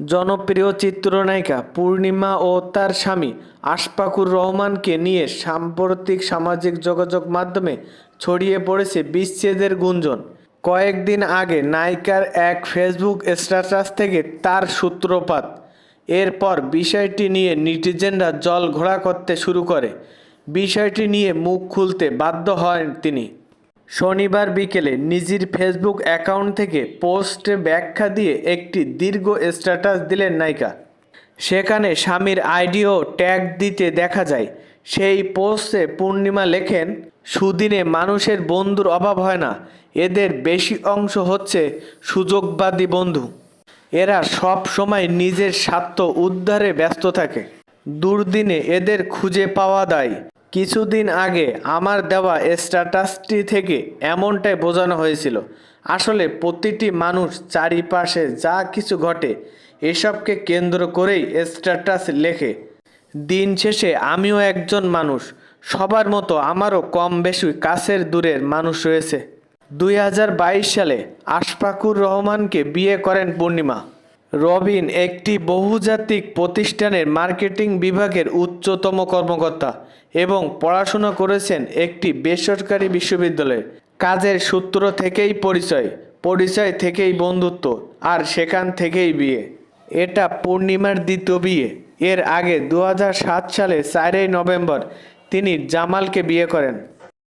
জনপ্রিয় চিত্রনায়িকা পূর্ণিমা ও তার স্বামী আশফাকুর রহমানকে নিয়ে সাম্প্রতিক সামাজিক যোগাযোগ মাধ্যমে ছড়িয়ে পড়েছে বিচ্ছেদের গুঞ্জন। কয়েকদিন আগে নায়িকার এক ফেসবুক স্ট্যাটাস থেকে তার সূত্রপাত। এরপর বিষয়টি নিয়ে নিটিজেনরা জল ঘোলা করতে শুরু করে। বিষয়টি নিয়ে মুখ খুলতে বাধ্য হন তিনি। শনিবার বিকেলে নিজের ফেসবুক অ্যাকাউন্ট থেকে পোস্টে ব্যাখ্যা দিয়ে একটি দীর্ঘ স্ট্যাটাস দিলেন নায়িকা। সেখানে স্বামীর আইডিও ট্যাগ দিতে দেখা যায়, সেই পোস্টে পূর্ণিমা লেখেন, সুদিনে মানুষের বন্ধুর অভাব হয় না, এদের বেশি অংশ হচ্ছে সুযোগবাদী বন্ধু। এরা সব সময় নিজের স্বার্থ উদ্ধারে ব্যস্ত থাকে। দুর্দিনে এদের খুঁজে পাওয়া দায়। কিছুদিন আগে আমার দেওয়া স্ট্যাটাসটি থেকে এমনটাই বোঝানো হয়েছিল। আসলে প্রতিটি মানুষ চারিপাশে যা কিছু ঘটে, এসবকে কেন্দ্র করেই স্ট্যাটাস লেখে। দিন শেষে আমিও একজন মানুষ, সবার মতো আমারও কম বেশি কাছের দূরের মানুষ রয়েছে। দুই হাজার বাইশ সালে আশফাকুর রহমানকে বিয়ে করেন পূর্ণিমা। রবিন একটি বহুজাতিক প্রতিষ্ঠানের মার্কেটিং বিভাগের উচ্চতম কর্মকর্তা এবং পড়াশোনা করেছেন একটি বেসরকারি বিশ্ববিদ্যালয়ে। কাজের সূত্র থেকেই পরিচয় পরিচয় থেকেই বন্ধুত্ব আর সেখান থেকেই বিয়ে। এটা পূর্ণিমার দ্বিতীয় বিয়ে। এর আগে দু হাজার সাত সালে চারই নভেম্বর তিনি জামালকে বিয়ে করেন।